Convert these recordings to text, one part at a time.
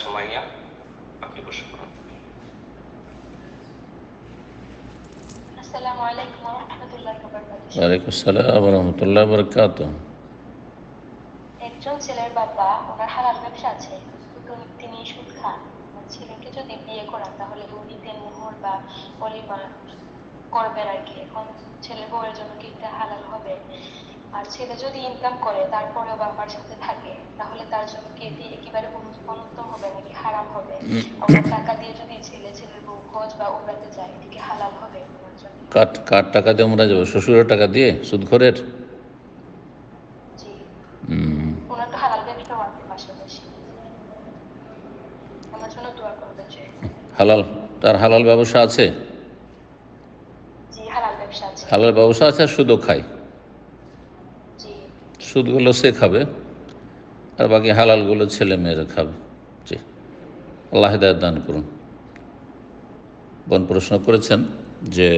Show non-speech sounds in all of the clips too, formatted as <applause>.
সুমাইয়া আপনি প্রশ্ন করুন আসসালামু আলাইকুম ওয়া রাহমাতুল্লাহি ওয়া বারাকাতুহু ওয়ালাইকুম আসসালাম রহমতুল্লাহ বরকাত একজন ছেলের বাবা ওনার হালাল ব্যবসা আছে। তিনি সুদ খান। ছেলেকে যদি বিয়ে করান তাহলে উনি মোহর বা অলিমা করবেন আর কি। এখন ছেলের বউয়ের জন্য কি হালাল হবে? আর ছেলে যদি ইনকাম করে তারপরেও বাবার সাথে থাকে তাহলে তার জন্য কি এটি একেবারে অনু- অনুত্তম হবে নাকি হারাম হবে? টাকা দিয়ে যদি ছেলে ছেলের বউ খোঁজ বা উড়াতে যায় এটি কি হালাল হবে কার কার টাকা দিয়ে আমরা যাব? শ্বশুরের টাকা দিয়ে? তো হালাল দোয়া তার হালাল ব্যবসা আছে? জি হালাল ব্যবসা আছে। হালাল ব্যবসা আছে আর সুদও খায়। সুদগুলো সে খাবে, আর বাকি হালালগুলো ছেলে মেয়েরা খাবে। জি। আল্লাহ হেদায়ত দান করুন। বোন প্রশ্ন করেছেন যে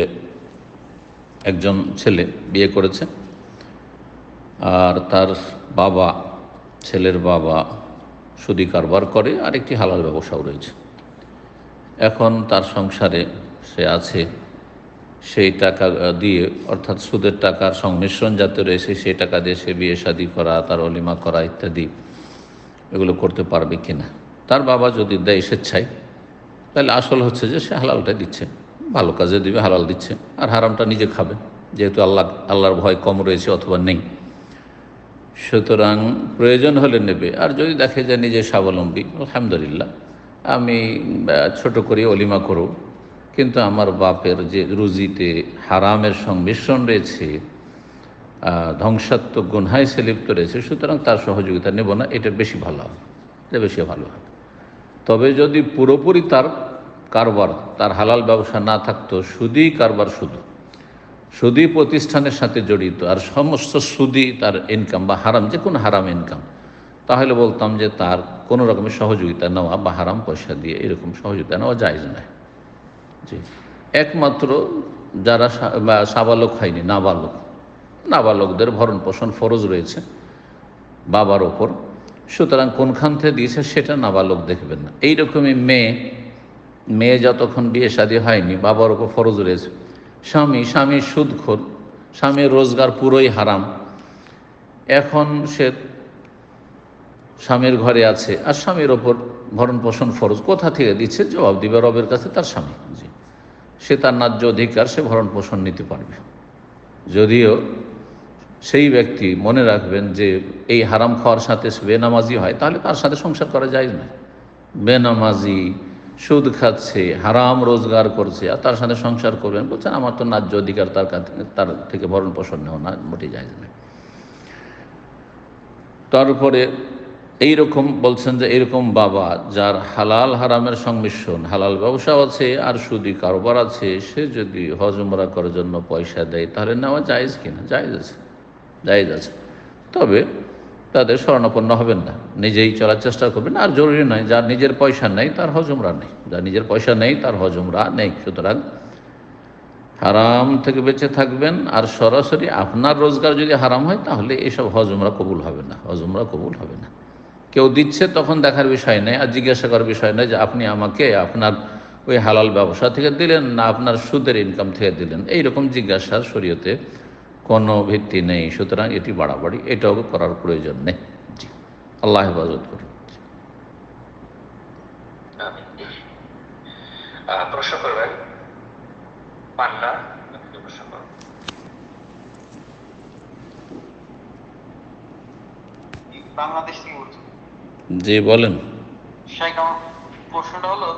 একজন ছেলে বিয়ে করেছে, আর তার বাবা, ছেলের বাবা সুদি কারবার করে আর একটি হালাল ব্যবসাও রয়েছে। এখন তার সংসারে সে আছে সেই টাকা দিয়ে, অর্থাৎ সুদের টাকার সংমিশ্রণ যাতে রয়েছে, সেই টাকা দিয়ে সে বিয়ে শাদি করা, তার অলিমা করা ইত্যাদি এগুলো করতে পারবে কিনা। তার বাবা যদি দেয় স্বেচ্ছায়, তাহলে আসল হচ্ছে যে সে হালালটা দিচ্ছে। ভালো কাজে দিবে, হালাল দিচ্ছে। আর হারামটা নিজে খাবে, যেহেতু আল্লাহ, আল্লাহর ভয় কম রয়েছে অথবা নেই। সুতরাং প্রয়োজন হলে নেবে। আর যদি দেখে যে নিজে স্বাবলম্বী, আলহামদুলিল্লাহ, আমি ছোট করে অলিমা করব কিন্তু আমার বাপের যে রুজিতে হারামের সংমিশ্রণ রয়েছে ধ্বংসাত্মক গুনহায় সে লিপ্ত রয়েছে, সুতরাং তার সহযোগিতা নেব না, এটা বেশি ভালো হবে, এটা বেশি ভালো হবে। তবে যদি পুরোপুরি তার কারবার, তার হালাল ব্যবসা না থাকতো সুদী কারবার শুধু সুদী প্রতিষ্ঠানের সাথে জড়িত, আর সমস্ত সুদী তার ইনকাম বা হারাম, যে কোনো হারাম ইনকাম তাহলে বলতাম যে তার কোনো রকমের সহযোগিতা নেওয়া বা হারাম পয়সা দিয়ে এরকম সহযোগিতা নেওয়া যায় নয়। জি। একমাত্র যারা সাবালক হয়নি, নাবালক। নাবালকদের ভরণ পোষণ ফরজ রয়েছে বাবার ওপর। সুতরাং কোনখান থেকে দিয়েছে সেটা নাবালক দেখবেন না। এইরকমই মেয়ে মেয়ে যতক্ষণ বিয়ে শাদী হয়নি, বাবার ওপর ফরজ রয়েছে। স্বামী স্বামী সুদখোর, স্বামীর রোজগার পুরোই হারাম। এখন সে স্বামীর ঘরে আছে আর স্বামীর ওপর ভরণ পোষণ ফরজ। কোথা থেকে দিচ্ছে? জবাব দিবে রবের কাছে তার স্বামী। জি। সে তার ন্যায্য অধিকার সে ভরণ পোষণ নিতে পারবে। যদিও সেই ব্যক্তি মনে রাখবেন যে এই হারাম খাওয়ার সাথে বেনামাজি হয়, তাহলে তার সাথে সংসার করা যায় না। বেনামাজি, সুদ খাচ্ছে, হারাম রোজগার করছে, আর তার সাথে সংসার করবেন, বলছেন আমার তো ন্যায্য অধিকার তার তার থেকে ভরণ পোষণ নেওয়া না, মোটেই যায় না। তারপরে এইরকম বলছেন যে এরকম বাবা যার হালাল হারামের সংমিশ্রণ, হালাল ব্যবসা আছে, আর সুদি কারবার আছে, সে যদি হজমরা করার জন্য পয়সা দেয়, তাহলে নেওয়া জায়েজ কিনা? জায়েজ আছে জায়েজ আছে। তবে তাদের স্বর্ণাপন্ন হবেন না, নিজেই চলার চেষ্টা করবেন, আর জরুরি নয়, যার নিজের পয়সা নেই, তার হজমরা নেই। যার নিজের পয়সা নেই, তার হজমরা নেই। সুতরাং হারাম থেকে বেঁচে থাকবেন, আর সরাসরি আপনার রোজগার যদি হারাম হয়, তাহলে এসব হজমরা কবুল হবে না হজমরা কবুল হবে না। কেউ দিচ্ছে তখন দেখার বিষয় নেই আর জিজ্ঞাসা করার বিষয় নেই যে আপনি আমাকে আপনার ওই হালাল ব্যবসা থেকে দিলেন না আপনার সুদের ইনকাম থেকে দিলেন। এইরকম জিজ্ঞাসার শরীয়তে কোনো ভিত্তি নেই। সুতরাং এটি বাড়াবাড়ি এটাও করার প্রয়োজন নেই। জি আল্লাহ হেফাজত করুন। প্রশ্ন করবেন? পান্না? প্রশ্ন করুন। বাংলাদেশ থেকে বলছি। জি বলেন। শেখ আমার প্রশ্নটা হলো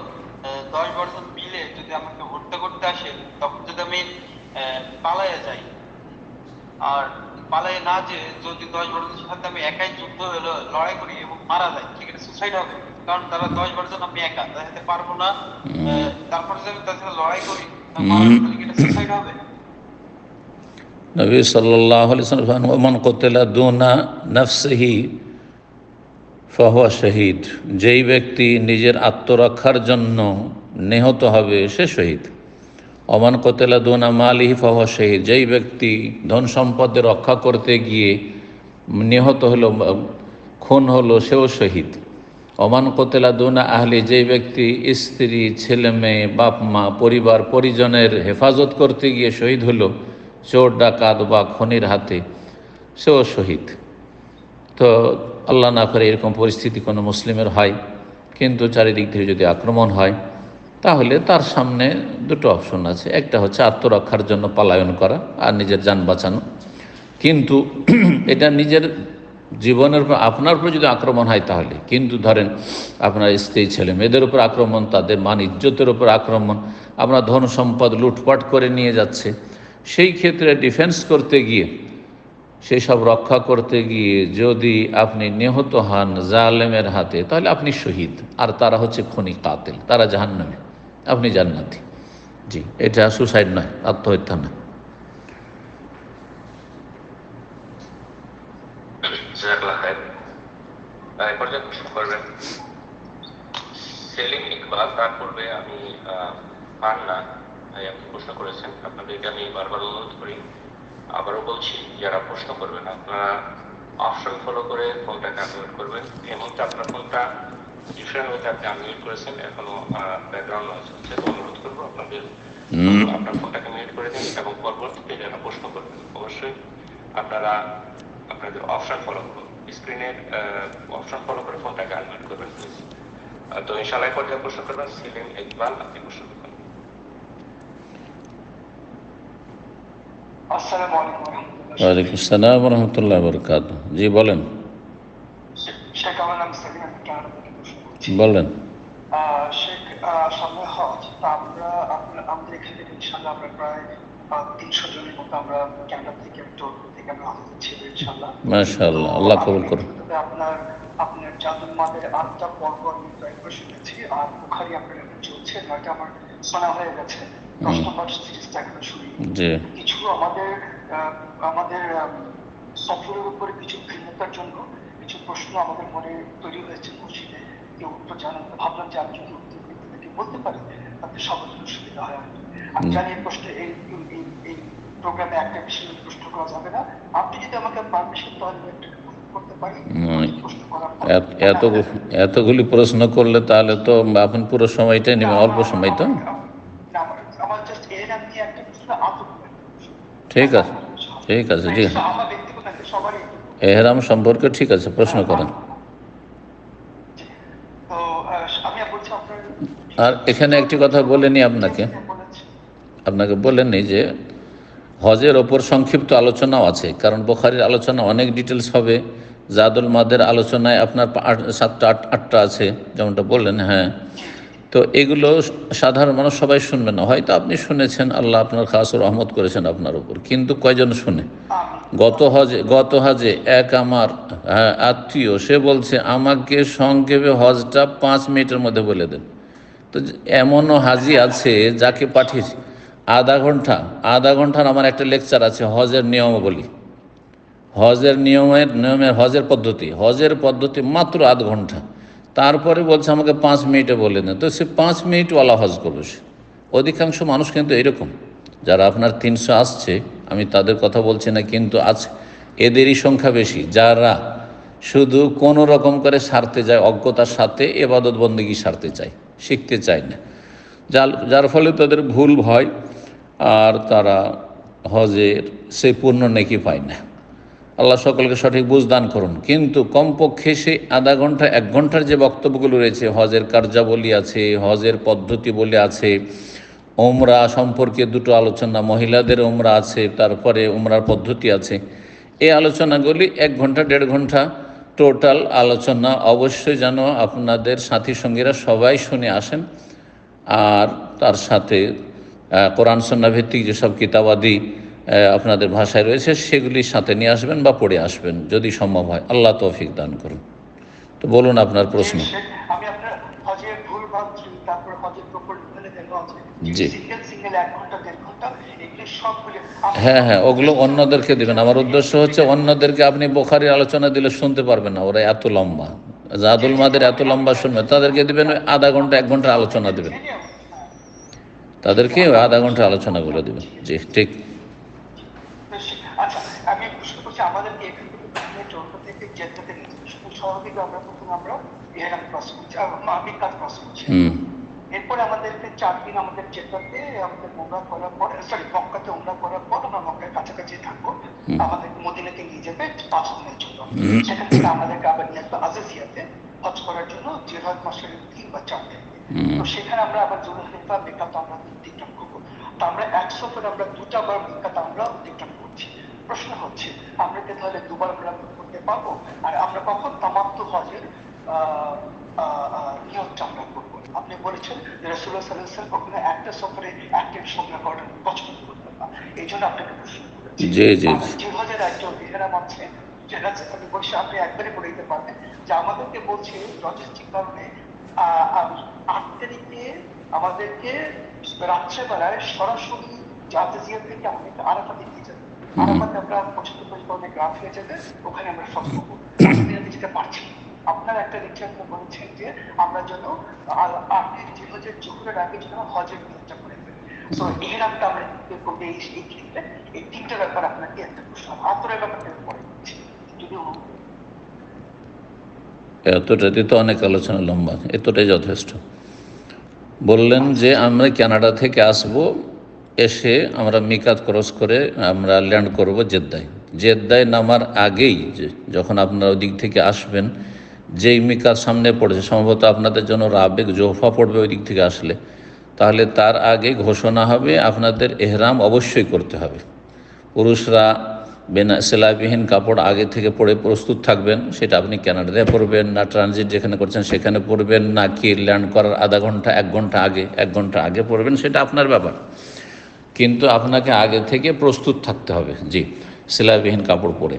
দশ বছর মিলে যদি আমাকে হত্যা করতে আসে তখন যদি আমি আহ, পালাইয়া যাই আর পালাইয়া না যে যদি দশ বছরের সাথে আমি একাই যুদ্ধ হলো লড়াই করি এবং মারা যাই সেক্ষেত্রে সুসাইড হবে। কারণ তারা দশ বছর আমি একা তাদের সাথে পারব না তারপরে যদি আমি তাদের সাথে লড়াই করি সুসাইড হবে? নবী সাল্লাহ মান কোতেলা দুনা নফসহি ফাহুয়া শহীদ। যেই ব্যক্তি নিজের আত্মরক্ষার জন্য নিহত হবে, সে শহীদ। অমান কোতেলা দুনা মালিহি ফাহুয়া শহীদ। যেই ব্যক্তি ধন সম্পদে রক্ষা করতে গিয়ে নিহত হলো, খুন হলো, সেও শহীদ। অমান কোতেলা দুনা আহলি, যেই ব্যক্তি স্ত্রী, ছেলে মেয়ে, বাপ মা, পরিবার, পরিজনের হেফাজত করতে গিয়ে শহীদ হলো, চোর, ডাকাত বা খনির হাতে, সেও শহীদ। তো আল্লাহ না করে এরকম পরিস্থিতি কোনো মুসলিমের হয়, কিন্তু চারিদিক থেকে যদি আক্রমণ হয়, তাহলে তার সামনে দুটো অপশন আছে। একটা হচ্ছে আত্মরক্ষার জন্য পলায়ন করা আর নিজের যান বাঁচানো। কিন্তু <clears throat> এটা নিজের জীবনের উপর, আপনার উপর যদি আক্রমণ হয় তাহলে, কিন্তু ধরেন আপনার স্ত্রী, ছেলে মেয়েদের উপর আক্রমণ, তাদের মান ইজ্জতের উপর আক্রমণ, আপনার ধন সম্পদ লুটপাট করে নিয়ে যাচ্ছে, সেই ক্ষেত্রে ডিফেন্স করতে গিয়ে সেই সব রক্ষা করতে গিয়ে যদি আপনি নিহত হন জালেমের হাতে, তাহলে আপনি শহীদ। আর তারা হচ্ছে খনি কাতেল, তারা জাহান্নামে, আপনি জান্নাতি। জি, এটা সুসাইড নয়, আত্মহত্যা নয়। আমি প্রশ্ন করেছেন। আপনাদেরকে আমি বারবার অনুরোধ করি। আবারও বলছি যারা প্রশ্ন করবেন আপনারা অপশন ফলো করে ফোনটাকে আনমিউট করবেন। এই মুহূর্তে আপনার ফোনটা ডিফারেন্ট হয়েছে আপনি আনমিউট করেছেন এখনও ব্যাকগ্রাউন্ড নয়েজ হচ্ছে তো অনুরোধ করব আপনাদের আপনার ফোনটাকে মিউট করে দিন এবং পরবর্তীতে যারা প্রশ্ন করবেন অবশ্যই আপনারা আপনাদের অপশন ফলো করুন। স্ক্রিনের অপশন ফলো করে ফোনটাকে আনমিউট করবেন প্লিজ তো ইনশাআল্লাহ পর্যায়ে প্রশ্ন করবেন সিলিম ইকবাল আপনি প্রশ্ন করবেন আসসালামু আলাইকুম রহমতুল্লাহ ওয়ালাইকুম আসসালাম রহমতুল্লাহ বরকাত জি বলেন। বলেন। শেখ সামনে হজ তা আমরা আপনার- আমাদের এখান থেকে ইনশাল্লাহ আমরা প্রায় তিনশো জনের মতো আমরা কানাডা থেকে আমরা হজ ছিল ইনশাল্লাহ মাশাআল্লাহ আল্লাহ কবুল করুন আপনার আপনার জাদুল মাদের আটটা পর্ব আমি শুনেছি আর বুখারি আপনার চলছে নয়টা আমার শোনা হয়ে গেছে। দশ নম্বর সিরিজটা কিছু আমাদের আমাদের সফরের উপরে কিছু ভিন্নতার জন্য কিছু প্রশ্ন আমাদের মনে তৈরি হয়েছে মসজিদে। কেউ উত্তর জানেন ভাবলাম যে আমি যদি বলতে পারি তাতে সবার জন্য সুবিধা হয় আমি জানি এই প্রশ্নে এই এই- প্রোগ্রামে একটা বিষয় প্রশ্ন করা যাবে না। আপনি যদি আমাকে পারমিশন তাহলে একটা এতগুলি প্রশ্ন করলে তাহলে তো আপনি পুরো সময়টাই নেবেন অল্প সময় তো না, আমার আমার জাস্ট এর নাম নিয়ে একটা প্রশ্ন আদৌ ঠিক আছে ঠিক আছে জি এহরাম সম্পর্কে ঠিক আছে প্রশ্ন করেন। আর এখানে একটি কথা বলে নি আপনাকে। আপনাকে বলেননি যে হজের ওপর সংক্ষিপ্ত আলোচনাও আছে কারণ বোখারির আলোচনা অনেক ডিটেলস হবে। জাদুল মাদের আলোচনায় আপনার আট- সাতটা আট আটটা আছে যেমনটা বললেন হ্যাঁ। তো এগুলো সাধারণ মানুষ সবাই শুনবে না। হয়তো আপনি শুনেছেন আল্লাহ আপনার খাস রহমত করেছেন আপনার উপর কিন্তু কয়জন শুনে? গত হজে গত হজে এক আমার হ্যাঁ, আত্মীয় সে বলছে আমাকে সংক্ষেপে হজটা পাঁচ মিনিটের মধ্যে বলে দেন। তো এমনও হাজি আছে যাকে পাঠিয়েছি। আধা ঘণ্টা আধা ঘণ্টার আমার একটা লেকচার আছে হজের নিয়মাবলী। হজের নিয়মের নিয়মের হজের পদ্ধতি হজের পদ্ধতি মাত্র আধ ঘণ্টা। তারপরে বলছে, আমাকে পাঁচ মিনিটে বলে দেন তো সে পাঁচ মিনিটওয়ালা হজ করবে সে। অধিকাংশ মানুষ কিন্তু এরকম। যারা আপনার তিনশো আসছে, আমি তাদের কথা বলছি না, কিন্তু আজ এদেরই সংখ্যা বেশি। যারা শুধু কোনো রকম করে সারতে যায়, অজ্ঞতার সাথে এবাদত বন্দিগি সারতে চায়, শিখতে চায় না। যার যার ফলে তাদের ভুল হয় আর তারা হজের সেই পূর্ণ নেকি পায় না। আল্লাহ সকলকে সঠিক বুঝ দান করুন। কিন্তু কমপক্ষে সেই আধা ঘণ্টা, এক ঘণ্টার যে বক্তব্যগুলো রয়েছে, হজের কার্যাবলী আছে, হজের পদ্ধতি বলে আছে ওমরা সম্পর্কে দুটো আলোচনা, মহিলাদের ওমরা আছে, তারপরে ওমরার পদ্ধতি আছে, এই আলোচনাগুলি এক ঘণ্টা, দেড় ঘণ্টা টোটাল আলোচনা অবশ্যই যেন আপনাদের সাথী সঙ্গীরা সবাই শুনে আসেন। আর তার সাথে কোরআন সন্না ভিত্তিক যেসব কিতাবাদি আপনাদের ভাষায় রয়েছে সেগুলির সাথে নিয়ে আসবেন বা পড়ে আসবেন যদি সম্ভব হয়। আল্লাহ তৌফিক দান করুন। তো বলুন আপনার প্রশ্ন। জি। হ্যাঁ হ্যাঁ ওগুলো অন্যদেরকে দিবেন। আমার উদ্দেশ্য হচ্ছে অন্যদেরকে আপনি বোখারির আলোচনা দিলে শুনতে পারবেন না ওরা এত লম্বা। জাদুল মাদের এত লম্বা শুনবে তাদেরকে দিবেন আধা ঘণ্টা এক ঘণ্টা আলোচনা দেবেন। তাদেরকে ওই আধা ঘণ্টা আলোচনাগুলো দেবেন। জি ঠিক। প্রশ্ন আমাদেরকে এখান থেকে প্রথমে টরন্টো থেকে জেদ্দাতে নিয়ে শহর থেকে আমরা প্রথমে আমরা এরা ক্রস করছে মিকাত ক্রস করছে। এরপরে আমাদেরকে চার দিন আমাদের জেদ্দাতে আমাদের উমরা করার পর সরি মক্কাতে উমরা করার পর আমরা মক্কার কাছাকাছি থাকব। আমাদের মদিনাতে নিয়ে যাবে পাঁচ দিনের জন্য। সেখান থেকে আমাদেরকে আবার নিয়ে আসবে আজিজিয়াতে হজ করার জন্য জিরহাদ মাসের তিন বা চার দিন। তো সেখানে আমরা আবার জুলহাইফা মেকাত আমরা অতিক্রম করব। তো আমরা একশো করে আমরা দুটা বার মেকাত আমরা অতিক্রম করছি প্রশ্ন হচ্ছে আমরা কি তাহলে দুবার আমরা করতে পারব? আর আমরা কখন তামাত্ম হজের নিয়মটা আমরা করব? আপনি বলেছেন যে রসুল্লাহ সাল্লাহ কখনো একটা সফরে একটা সংগ্রহ করেন পছন্দ করতেন না। এই জন্য আপনাকে প্রশ্ন করেছি যে হাজার একজন আছে যেটা আপনি আপনি একবারে বলে দিতে পারবেন যে আমাদেরকে বলছে লজিস্টিক কারণে আহ, আহ, আট তারিখে আমাদেরকে রাত্রেবেলায় সরাসরি জাহাজিয়া থেকে আমাদেরকে নিয়ে যাবে আরাফাতে আমরা রাত হয়ে যাবে ওখানে আমরা সব <coughs> পারছি। আপনার একটা রিচার্জ বলেছেন যে আমরা যেন আপনি যে হজের জোহরের আগে যেন হজের করে তো আমরা করব এই এই ক্ষেত্রে এই তিনটা ব্যাপার আপনাকে একটা প্রশ্ন আতরের ব্যাপারটা আমি পরে যদি এতটাতে তো অনেক আলোচনা লম্বা এতটাই যথেষ্ট। বললেন যে আমরা কানাডা থেকে আসব এসে আমরা মিকাত ক্রস করে আমরা ল্যান্ড করব জেদ্দায়। জেদ্দায় নামার আগেই যখন আপনারা ওই দিক থেকে আসবেন, যেই মিকাত সামনে পড়েছে, সম্ভবত আপনাদের জন্য রাবেক জোফা পড়বে ওই দিক থেকে আসলে, তাহলে তার আগে ঘোষণা হবে, আপনাদের এহরাম অবশ্যই করতে হবে। পুরুষরা বেনা সেলাইবিহীন কাপড় আগে থেকে পরে প্রস্তুত থাকবেন, সেটা আপনি কানাডাতে পরবেন না, ট্রানজিট যেখানে করছেন সেখানে পরবেন, না কি ল্যান্ড করার আধা ঘণ্টা, এক ঘণ্টা আগে, এক ঘণ্টা আগে পরবেন, সেটা আপনার ব্যাপার। কিন্তু আপনাকে আগে থেকে প্রস্তুত থাকতে হবে। জি, সেলাইবিহীন কাপড় পরে।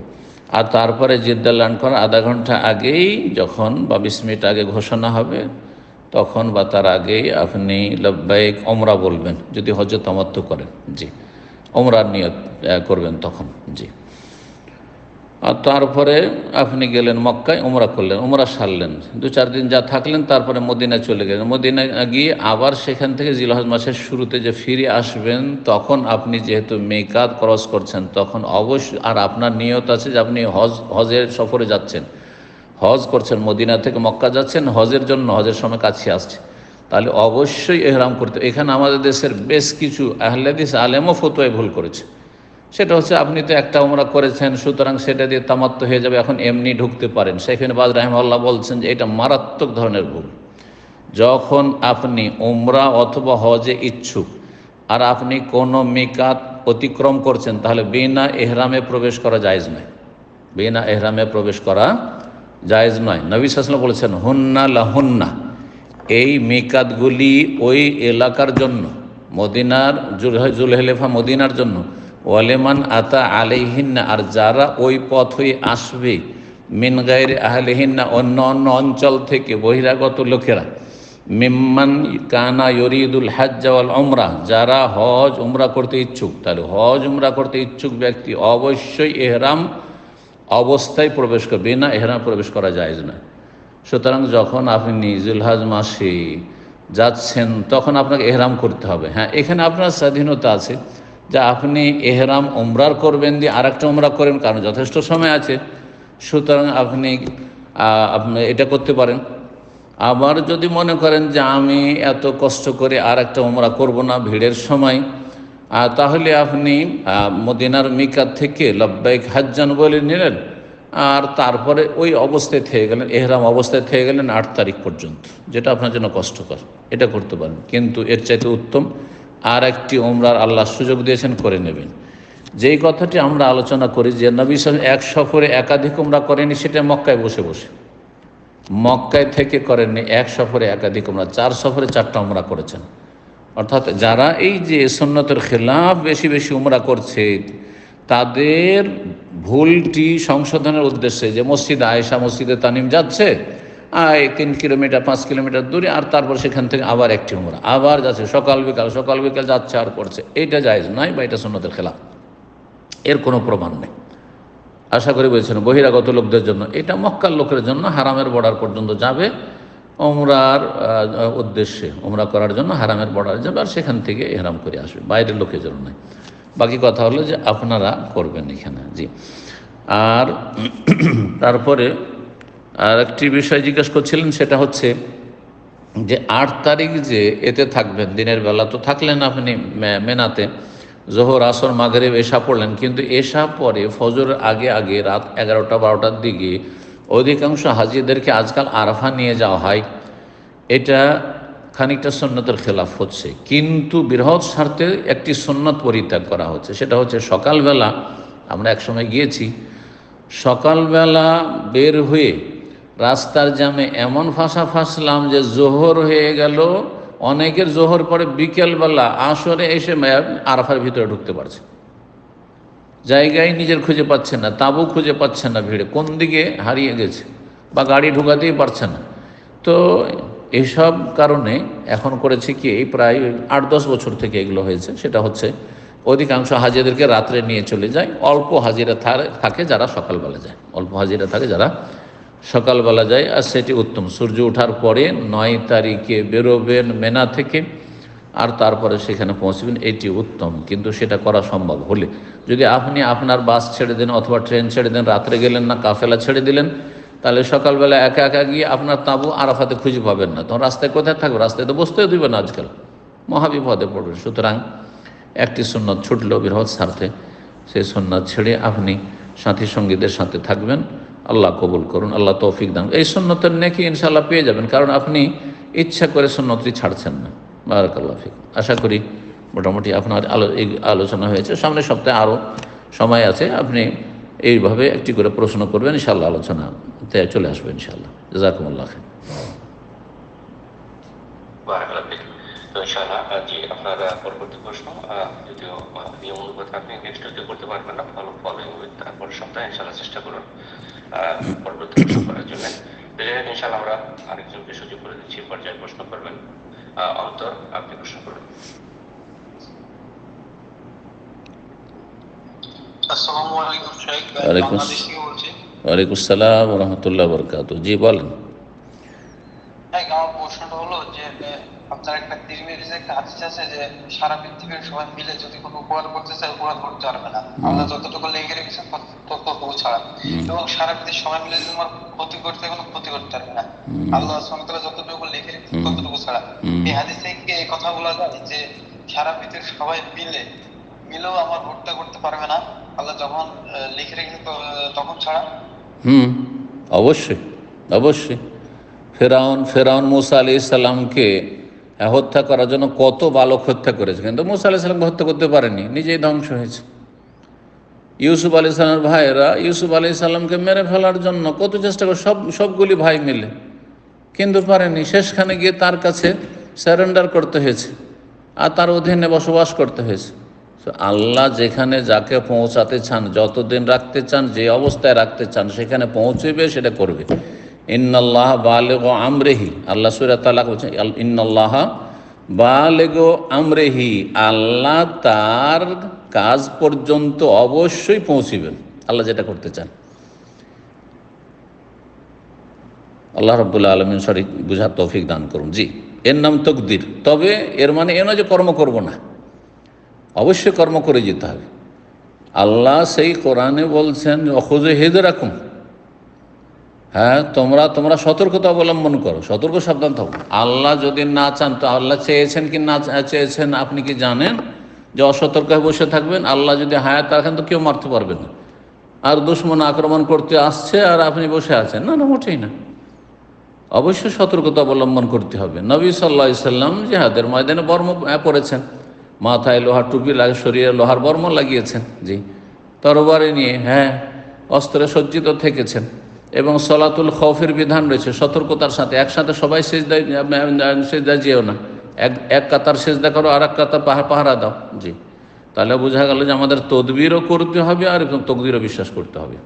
আর তারপরে জিদ্দা ল্যান্ড করার আধা ঘণ্টা আগেই যখন বা বিশ মিনিট আগে ঘোষণা হবে, তখন বা তার আগেই আপনি লব্বাইক অমরা বলবেন, যদি হজ তামাত্ম করেন। জি অমরার নিয়ত করবেন তখন। জি। আর তারপরে আপনি গেলেন মক্কায় ওমরা করলেন ওমরা সারলেন। দু চার দিন যা থাকলেন, তারপরে মদিনায় চলে গেলেন। মদিনায় গিয়ে আবার সেখান থেকে জিলহজ মাসের শুরুতে যে ফিরে আসবেন, তখন আপনি যেহেতু মেকাত ক্রস করছেন, তখন অবশ্যই আর আপনার নিয়ত আছে যে আপনি হজ, হজের সফরে যাচ্ছেন। হজ করছেন, মদিনা থেকে মক্কা যাচ্ছেন, হজের জন্য, হজের সময় কাছে আসছে তাহলে অবশ্যই এহরাম করতে এখানে আমাদের দেশের বেশ কিছু আহলেদিস আলেমও ফতোয় ভুল করেছে। সেটা হচ্ছে আপনি তো একটা উমরা করেছেন, সুতরাং সেটা দিয়ে তামাত্ম হয়ে যাবে, এখন এমনি ঢুকতে পারেন। সেখানে বাজ রাহিমাল্লাহ বলছেন যে এটা মারাত্মক ধরনের ভুল। যখন আপনি উমরা অথবা হজে ইচ্ছুক আর আপনি কোনো মিকাত অতিক্রম করছেন, তাহলে বিনা এহরামে প্রবেশ করা জায়েজ নয়। বিনা এহরামে প্রবেশ করা জায়েজ নয়। নবী সাসলাম বলেছেন, হুন্না লাহুন্না। এই মিকাতগুলি ওই এলাকার জন্য, মদিনার জুলহেলেফা মদিনার জন্য ওয়ালেমান আতা আলেহিন্না আর যারা ওই পথ হয়ে আসবে, মিন গায়ের আহলেহিন্না অন্য অন্য অঞ্চল থেকে বহিরাগত লোকেরা, মিম্মান কানা ইরিদুল হাজ্জাওয়াল ওমরা যারা হজ উমরা করতে ইচ্ছুক, তাহলে হজ উমরা করতে ইচ্ছুক ব্যক্তি অবশ্যই এহরাম অবস্থায় প্রবেশ করবে না এহরাম প্রবেশ করা যায় না। সুতরাং যখন আপনি জুলহাজ মাসে যাচ্ছেন, তখন আপনাকে এহরাম করতে হবে। হ্যাঁ এখানে আপনার স্বাধীনতা আছে। যে আপনি এহরাম উমরার করবেন দিয়ে আর একটা উমরা করেন, কারণ যথেষ্ট সময় আছে। সুতরাং আপনি আপনি এটা করতে পারেন। আবার যদি মনে করেন যে আমি এত কষ্ট করে আর একটা উমরা করব না ভিড়ের সময় তাহলে আপনি মদিনার মিকার থেকে লব্বাইক হাজ্জান বলে নিলেন, আর তারপরে ওই অবস্থায় থেকে গেলেন, এহরাম অবস্থায় থেকে গেলেন আট তারিখ পর্যন্ত, যেটা আপনার জন্য কষ্টকর। এটা করতে পারেন, কিন্তু এর চাইতে উত্তম আর একটি ওমরার আল্লাহ সুযোগ দিয়েছেন, করে নেবেন। যেই কথাটি আমরা আলোচনা করি, যে নবী সাল এক সফরে একাধিক ওমরা করেনি, সেটা মক্কায় বসে বসে। মক্কায় থেকে করেননি, এক সফরে একাধিক ওমরা চার সফরে চারটা ওমরা করেছেন। অর্থাৎ যারা এই যে সন্ন্যতের খেলাফ বেশি বেশি উমরা করছে, তাদের ভুলটি সংশোধনের উদ্দেশ্যে, যে মসজিদ আয়েশা, মসজিদে তানিম যাচ্ছে তিন কিলোমিটার, পাঁচ কিলোমিটার দূরে, আর তারপর সেখান থেকে আবার একটি উমরা। আবার যাচ্ছে, সকাল বিকাল সকাল বিকাল যাচ্ছে আর করছে। এইটা জায়জ নয় বা এটা সন্ন্যতের খেলাফ। এর কোনো প্রমাণ নেই। আশা করি বলছেন বহিরাগত লোকদের জন্য। এটা মক্কার লোকের জন্য হারামের বর্ডার পর্যন্ত যাবে। ওমরার উদ্দেশ্যে ওমরা করার জন্য হারামের বর্ডার যাবে, আর সেখান থেকে এহরাম করে আসবে। বাইরের লোকের জন্য নয়। বাকি কথা হলো যে আপনারা করবেন এখানে। জি। আর <clears throat> তারপরে আর একটি বিষয় জিজ্ঞেস করছিলেন, সেটা হচ্ছে যে আট তারিখ যে এতে থাকবেন, দিনের বেলা তো থাকলেন আপনি মেনাতে, জোহর, আসর, মাগরেব এসা পড়লেন, কিন্তু এসা পরে ফজর আগে আগে রাত এগারোটা বারোটার দিকে অধিকাংশ হাজিদেরকে আজকাল আরফা নিয়ে যাওয়া হয়। এটা খানিকটা সন্ন্যতের খেলাফ হচ্ছে। কিন্তু বৃহৎ স্বার্থে একটি সন্ন্যত পরিত্যাগ করা হচ্ছে। সেটা হচ্ছে সকালবেলা, আমরা একসময় গিয়েছি, সকালবেলা বের হয়ে রাস্তার জামে এমন ফাঁসা ফাঁসলাম যে জোহর হয়ে গেল। অনেকের জোহর পরে বিকেলবেলা আসরে এসে আরাফার ভিতরে ঢুকতে পারছে। জায়গায় নিজের খুঁজে পাচ্ছে না, তাবু খুঁজে পাচ্ছে না ভিড়ে, কোন দিকে হারিয়ে গেছে বা গাড়ি ঢুকাতেই পারছে না। তো এসব কারণে এখন করেছে কি, এই প্রায় আট দশ বছর থেকে এগুলো হয়েছে। সেটা হচ্ছে অধিকাংশ হাজিদেরকে রাত্রে নিয়ে চলে যায়, অল্প হাজিরা থাকে যারা সকালবেলা যায়। অল্প হাজিরা থাকে যারা সকালবেলা যায় আর সেটি উত্তম। সূর্য ওঠার পরে নয় তারিখে বেরোবেন মেনা থেকে আর তারপরে সেখানে পৌঁছবেন, এটি উত্তম। কিন্তু সেটা করা সম্ভব হলে যদি আপনি আপনার বাস ছেড়ে দেন অথবা ট্রেন ছেড়ে দেন, রাত্রে গেলেন না, কাফেলা ছেড়ে দিলেন, তাহলে সকালবেলা একা একা গিয়ে আপনার তাঁবু আরাফাতে খুঁজে পাবেন না। তখন রাস্তায় কোথায় থাকবে? রাস্তায় তো বসতেও দিবে না আজকাল। মহাবিপদে পড়বে সুতরাং একটি সুন্নত ছুটল বৃহৎ স্বার্থে সেই সুন্নত ছেড়ে আপনি সাথী সঙ্গীদের সাথে থাকবেন। আল্লাহ কবুল করুন, আল্লাহ তৌফিক দান এই সুন্নতের নেকি ইনশাল্লাহ পেয়ে যাবেন, কারণ আপনি ইচ্ছা করে সুন্নতটি ছাড়ছেন না। বারাকাল্লাহ ফিক আশা করি মোটামুটি আপনার আলো এই আলোচনা হয়েছে। সামনের সপ্তাহে আরও সময় আছে। আপনি এইভাবে একটি করে প্রশ্ন করবেন ইনশাল্লাহ আলোচনাতে চলে আসবেন ইনশাল্লাহ জাজাকুমুল্লাহ খান আপনার পরবর্তী প্রশ্ন যদিও নিয়ম অনুপাতে আপনি করতে পারবেন না ফলো তারপর সপ্তাহে ইনশাআল্লাহ চেষ্টা করুন। পরবর্তী প্রশ্ন করার জন্য। আমরা আরেকজনকে সুযোগ করে দিচ্ছি পর্যায়ে প্রশ্ন করবেন। আহ, অন্তর আপনি প্রশ্ন করবেন আসসালামু আলাইকুম শেখ। ওয়ালাইকুম বাংলাদেশ থেকে বলছি? ওয়ালাইকুম আসসালাম রহমতুল্লাহ বরকাত জি বলেন। হ্যাঁ আমার প্রশ্নটা হলো যে আপনার একটা তিরমিজির একটা হাদিস আছে যে সারা পৃথিবীর সবাই মিলে যদি কোনো উপকার করতে চায় উপকার করতে পারবে না। আল্লাহ যতটুকু লেগে রেখেছেন তত- ততটুকু ছাড়া। এবং সারা পৃথিবীর সবাই মিলে যদি তোমার ক্ষতি করতে কোনো ক্ষতি করতে পারবে না। আল্লাহ সুবহানাহু যতটুকু লিখে রেখেছেন হুম। ততটুকু ছাড়া। এই হাদিসে কি এই কথা বলা যায় যে সারা পৃথিবীর সবাই মিলে মিলেও আমার ভোটটা করতে পারবে না? আল্লাহ যখন লিখে রেখেছে তখন ছাড়া? হুম। অবশ্যই অবশ্যই। ফেরাউন ফেরাউন মুসা আলি ইসাল্লামকে হত্যা করার জন্য কত বালক হত্যা করেছে। কিন্তু মুসা আলি সাল্লামকে হত্যা করতে পারেনি, নিজেই ধ্বংস হয়েছে। ইউসুফ আলি সাল্লামের ভাইয়েরা ইউসুফ আলি সাল্লামকে মেরে ফেলার জন্য কত চেষ্টা করে, সব, সবগুলি ভাই মিলে। কিন্তু পারেনি, শেষখানে গিয়ে তার কাছে স্যারেন্ডার করতে হয়েছে আর তার অধীনে বসবাস করতে হয়েছে। আল্লাহ যেখানে যাকে পৌঁছাতে চান, যতদিন রাখতে চান, যে অবস্থায় রাখতে চান, সেখানে পৌঁছবে, সেটা করবে। ইন্নাল্লাহ বালেগ আমরেহি। আল্লাহ সুরা তালা বলছেন আল- ইন্নাল্লাহ বালেগ আমরেহি। আল্লাহ তার কাজ পর্যন্ত অবশ্যই পৌঁছিবেন। আল্লাহ যেটা করতে চান। আল্লাহ রব্বুল্লা আলমিন সঠিক বুঝার তৌফিক দান করুন। জি, এর নাম তকদির। তবে এর মানে এ নয় যে কর্ম করব না। অবশ্যই কর্ম করে যেতে হবে। আল্লাহ সেই কোরআনে বলছেন অখুজে হেদে রাখুন হ্যাঁ তোমরা তোমরা সতর্কতা অবলম্বন করো সতর্ক সাবধান থাকো। আল্লাহ যদি না চান তো আল্লাহ চেয়েছেন কি না চেয়েছেন আপনি কি জানেন? যে অসতর্ক হয়ে বসে থাকবেন আল্লাহ যদি হায়াত রাখেন তো কেউ মারতে পারবে না। আর দুশ্মন আক্রমণ করতে আসছে আর আপনি বসে আছেন। না না মোটেই না। অবশ্যই সতর্কতা অবলম্বন করতে হবে। নবী সাল্লা সাল্লাম জেহাদের ময়দানে বর্ম আহ, পরেছেন মাথায় লোহার টুপি লাগে শরীরে লোহার বর্ম লাগিয়েছেন। জি। তরবারে নিয়ে হ্যাঁ অস্ত্রে সজ্জিত থেকেছেন। এবং সলাতুল খৌফের বিধান রয়েছে, সতর্কতার সাথে। একসাথে সবাই সেজদা যেও না। এক এক কাতার সেজদা করো আর এক কাতার পাহাড় পাহারা দাও। জি। তাহলে বোঝা গেল যে আমাদের তদবিরও করতে হবে আর তকদিরও বিশ্বাস করতে হবে।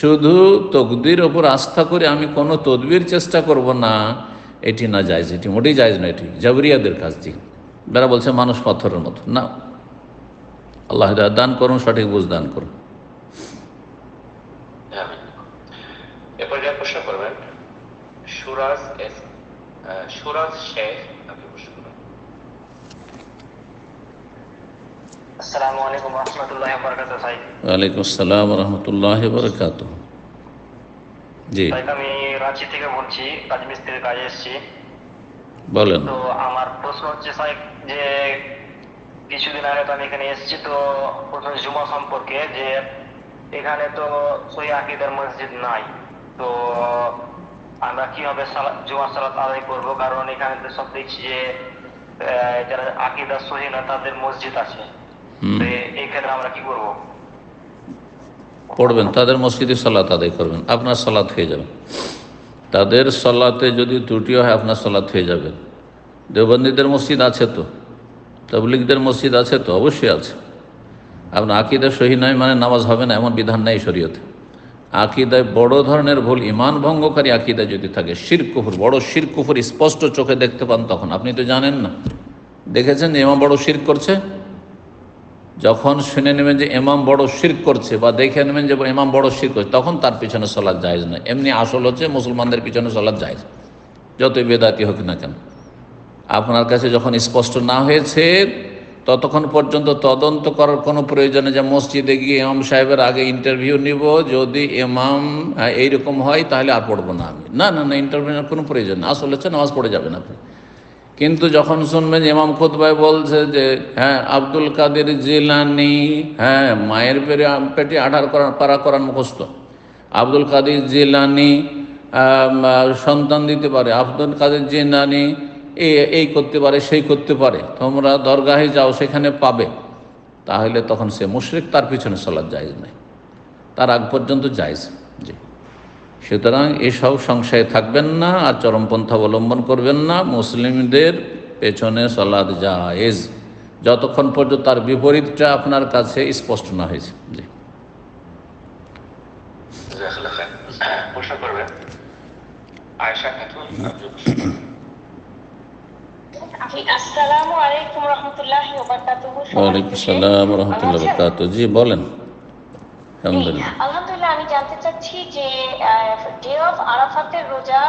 শুধু তকদির ওপর আস্থা করে আমি কোনো তদবির চেষ্টা করব না, এটি না যায় এটি মোটেই যায় না এটি জাবরিয়াদের কাজ, জি। যারা বলছে মানুষ পাথরের মতো, না। আল্লাহ দান করুন, সঠিক বুঝ দান করুন। এরপর যা প্রশ্ন করবেন সুরাজ এস সুরাজ শেখ আপনি প্রশ্ন করবেন। আসসালামু আলাইকুম রহমতুল্লাহ বরকাত ভাই। ওয়ালাইকুম আসসালাম রহমতুল্লাহ বরকাত জি। তাই আমি রাঁচি থেকে বলছি রাজমিস্ত্রির কাজে এসেছি। বলেন। তো আমার প্রশ্ন হচ্ছে সাহেব যে কিছুদিন আগে তো আমি এখানে এসেছি তো প্রথমে জুমা সম্পর্কে যে এখানে তো সই আকিদার মসজিদ নাই। তো আমরা কীভাবে জুমা সালাত আদায় করব? কারণ এখানে তো সব দেখছি যে যারা আকিদা সহি না তাদের মসজিদ আছে। এই ক্ষেত্রে আমরা কি করব? পড়বেন তাদের মসজিদে সালাত আদায় করবেন। আপনার সালাত হয়ে যাবে। তাদের সলাতে যদি ত্রুটিও হয় আপনার সলাত হয়ে যাবে। দেওবন্দীদের মসজিদ আছে তো? তবলিকদের মসজিদ আছে তো? অবশ্যই আছে। আপনার আকিদা সহি নয় মানে নামাজ হবে না এমন বিধান নেই শরীয়তে। আকিদায় বড় ধরনের ভুল ইমান ভঙ্গকারী আকিদা যদি থাকে, শির কুফুর, বড় শির কুফুর স্পষ্ট চোখে দেখতে পান তখন, আপনি তো জানেন না। দেখেছেন যে ইমাম বড় শির করছে? যখন শুনে নেবেন যে ইমাম বড় শির করছে বা দেখে নেবেন যে ইমাম বড় শির করছে, তখন তার পিছনে সলাদ জায়েজ না এমনি আসল হচ্ছে মুসলমানদের পিছনে সলাদ জায়েজ। যতই বেদাতি হোক না কেন। আপনার কাছে যখন স্পষ্ট না হয়েছে ততক্ষণ পর্যন্ত তদন্ত করার কোনো প্রয়োজনে যে মসজিদে গিয়ে ইমাম সাহেবের আগে ইন্টারভিউ নিব, যদি ইমাম এইরকম হয়, তাহলে আর পড়ব না আমি। না না না ইন্টারভিউর কোনো প্রয়োজন না আসলে হচ্ছে নামাজ পড়ে যাবেন আপনি। কিন্তু যখন শুনবেন ইমাম খুতবাই বলছে যে হ্যাঁ আব্দুল কাদের জিলানি হ্যাঁ মায়ের পেটে পেটে আঠার করা পারা করার মুখস্থ। আব্দুল কাদের জিলানি সন্তান দিতে পারে। আব্দুল কাদের জিলানি এই করতে পারে সেই করতে পারে। তোমরা দরগাহে যাও সেখানে পাবে। তাহলে তখন সে মুশরিক তার পিছনে চলার জায়জ নাই। তার আগ পর্যন্ত জায়জ। জি। সুতরাং এসব সংশয়ে থাকবেন না আর চরমপন্থা অবলম্বন করবেন না। মুসলিমদের পেছনে সলাদ জায়েজ। যতক্ষণ পর্যন্ত তার বিপরীতটা আপনার কাছে স্পষ্ট না হয়েছে। জি। প্রশ্ন করবেন আয়েশা খাতুন আপনি প্রশ্ন করবেন। জি, আসসালামু আলাইকুম রহমতুল্লাহি ওয়া বারাকাতুহু ওয়ালাইকুম সালাম রহমতুল্লাহ বরকাত জি বলেন। জি, আলহামদুলিল্লাহ। আলহামদুলিল্লাহ আমি জানতে চাচ্ছি যে ডে অফ আরাফাতের রোজা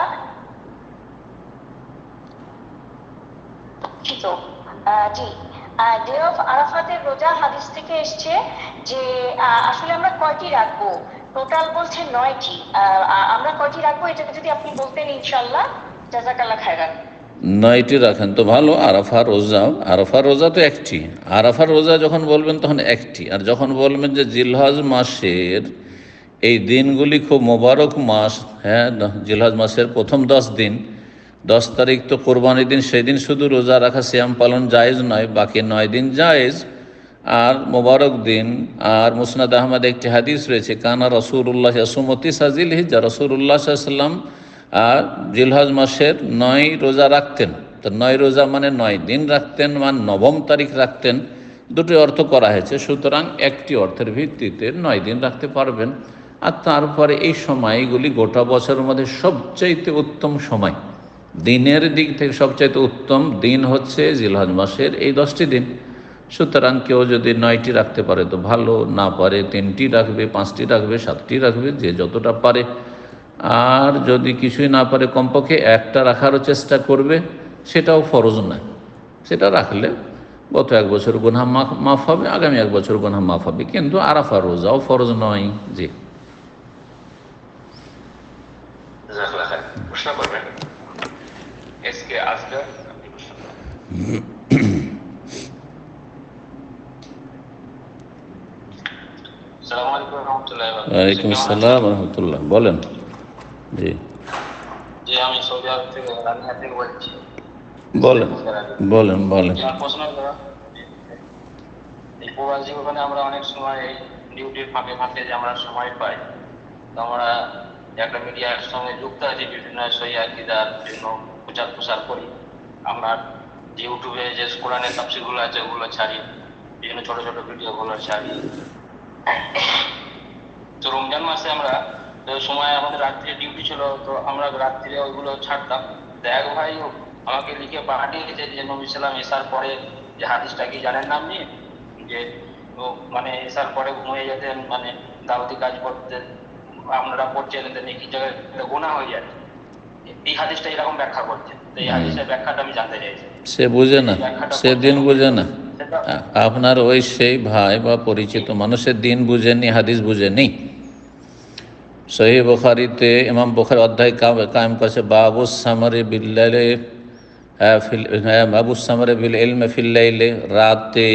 আহ, জি ডে অফ আরাফাতের রোজা হাদিস থেকে এসছে যে আসলে আমরা কয়টি রাখব? টোটাল বলছে নয়টি। আহ, আমরা কয়টি রাখব? এটা যদি আপনি বলতেন ইনশাল্লাহ জাজাকাল্লাহ খায়রান। নয়টি রাখেন, তো ভালো আরাফা রোজা আরাফা রোজা তো একটি। আরাফা রোজা যখন বলবেন তখন একটি। আর যখন বলবেন যে জিলহাজ মাসের, এই দিনগুলি খুব মোবারক মাস হ্যাঁ জিলহাজ মাসের প্রথম দশ দিন, দশ তারিখ তো কোরবানির দিন, সেই দিন শুধু রোজা রাখা শ্যাম পালন জায়েজ নয়, বাকি নয় দিন জায়েজ। আর মোবারক দিন, আর মুসনাদ আহমদ একটি হাদিস রয়েছে, কানা রসুল্লাহ সুমতি সাজিল হিজা রসুল্লাহ সাল্লাম আর জিলহজ মাসের নয় রোজা রাখতেন। তো নয় রোজা মানে নয় দিন রাখতেন মানে নবম তারিখ রাখতেন। দুটি অর্থ করা হয়েছে। সুতরাং একটি অর্থের ভিত্তিতে নয় দিন রাখতে পারবেন। আর তারপরে এই সময়গুলি গোটা বছরের মধ্যে সবচাইতে উত্তম সময়। দিনের দিক থেকে সবচাইতে উত্তম দিন হচ্ছে জিলহজ মাসের এই দশটি দিন। সুতরাং কেউ যদি নয়টি রাখতে পারে তো ভালো, না পারে তিনটি রাখবে, পাঁচটি রাখবে, সাতটি রাখবে, যে যতটা পারে আর যদি কিছুই না পারে কমপক্ষে একটা রাখারও চেষ্টা করবে সেটাও ফরজ নয়। সেটা রাখলে গত এক বছর গুনহা মাফ হবে আগামী এক বছর গুনহা মাফ হবে। কিন্তু আরাফা রোজাও ফরজ নয়। জি। ওয়ালাইকুম আসসালাম রহমতুল্লাহ। বলেন। জি। যে আমি সৌদি আরব থেকে রানিয়া থেকে বলছি। বলেন বলেন বলেন। প্রশ্ন এই প্রবাস জীবনে আমরা অনেক সময় এই ডিউটির ফাঁকে ফাঁকে যে আমরা সময় পাই তো আমরা একটা মিডিয়ার সঙ্গে যুক্ত আছি বিভিন্ন সই আকিদার বিভিন্ন প্রচার প্রসার করি। আমরা যে ইউটিউবে যে কোরআনের তাফসিরগুলো আছে ওগুলো ছাড়ি বিভিন্ন ছোট ছোট ভিডিওগুলো ছাড়ি। তো রমজান মাসে আমরা সময় আমাদের রাত্রে ডিউটি ছিল তো আমরা রাত্রে ওইগুলো ছাড়তাম। দেখ ভাই আমাকে লিখে পাঠিয়েছে যে নবী সালাম এসার পরে যে হাদিসটা কি জানেন না আপনি? যে ও মানে এসার পরে ঘুমিয়ে যেতেন মানে দাওয়াতি কাজ করতে আপনারা করছেন তো নাকি জায়গায় গোনা হয়ে যায়। এই হাদিসটা এরকম ব্যাখ্যা করছে। তো এই হাদিসের ব্যাখ্যাটা আমি জানতে চাইছি। সে বুঝে না। সে দিন বুঝে না। আপনার ওই সেই ভাই বা পরিচিত মানুষের দিন বুঝেনি হাদিস বুঝেনি সহি বুখারিতে ইমাম বুখারি অধ্যায় কায়েম করেছে বাবু সামরে বিল্লালে হ্যাঁ, ফিল- হ্যাঁ, বাবু সামরে বিল এলমে ফিল্লাইলে রাতে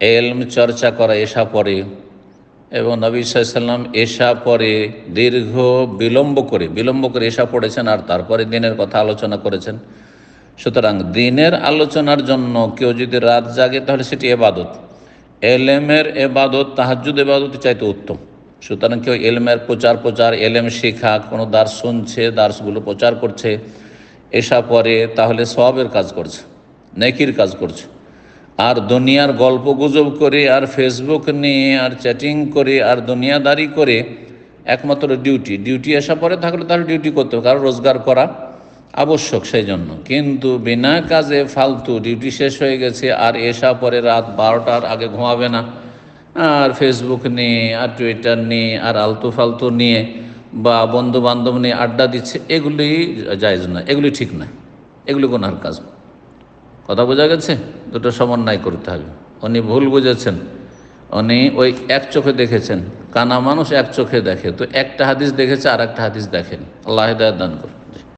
এলম চর্চা করা এসা পরে এবং নবী সাল্লাম এশা পরে দীর্ঘ বিলম্ব করে বিলম্ব করে এশা পড়েছেন আর তারপরে দিনের কথা আলোচনা করেছেন। সুতরাং দিনের আলোচনার জন্য কেউ যদি রাত জাগে তাহলে সেটি এবাদত। এলেমের এবাদত তাহাজুদ এবাদত চাইতে উত্তম। সুতরাং কেউ এলমের প্রচার প্রচার, এলেম শেখা, কোনো দার্স শুনছে দার্সগুলো প্রচার করছে, এসা পরে তাহলে সবের কাজ করছে, নেকির কাজ করছে। আর দুনিয়ার গল্প গুজব করে, আর ফেসবুক নিয়ে, আর চ্যাটিং করে, আর দুনিয়াদারি করে, একমাত্র ডিউটি ডিউটি আসা পরে থাকলে তাহলে ডিউটি করতে হবে, কারণ রোজগার করা আবশ্যক সেই জন্য কিন্তু বিনা কাজে ফালতু ডিউটি শেষ হয়ে গেছে, আর এসা পরে রাত বারোটার আগে ঘুমাবে না। আর ফেসবুক নিয়ে আর টুইটার নিয়ে আর আলতু ফালতু নিয়ে বা বন্ধু বান্ধব নিয়ে আড্ডা দিচ্ছে, এগুলি জায়জ না এগুলি ঠিক না এগুলি কোনার কাজ কথা বোঝা গেছে? দুটো সমন্বয় করতে হবে। উনি ভুল বুঝেছেন। উনি ওই এক চোখে দেখেছেন। কানা মানুষ এক চোখে দেখে, তো একটা হাদিস দেখেছে আর একটা হাদিস দেখেন। আল্লাহ দান করুন।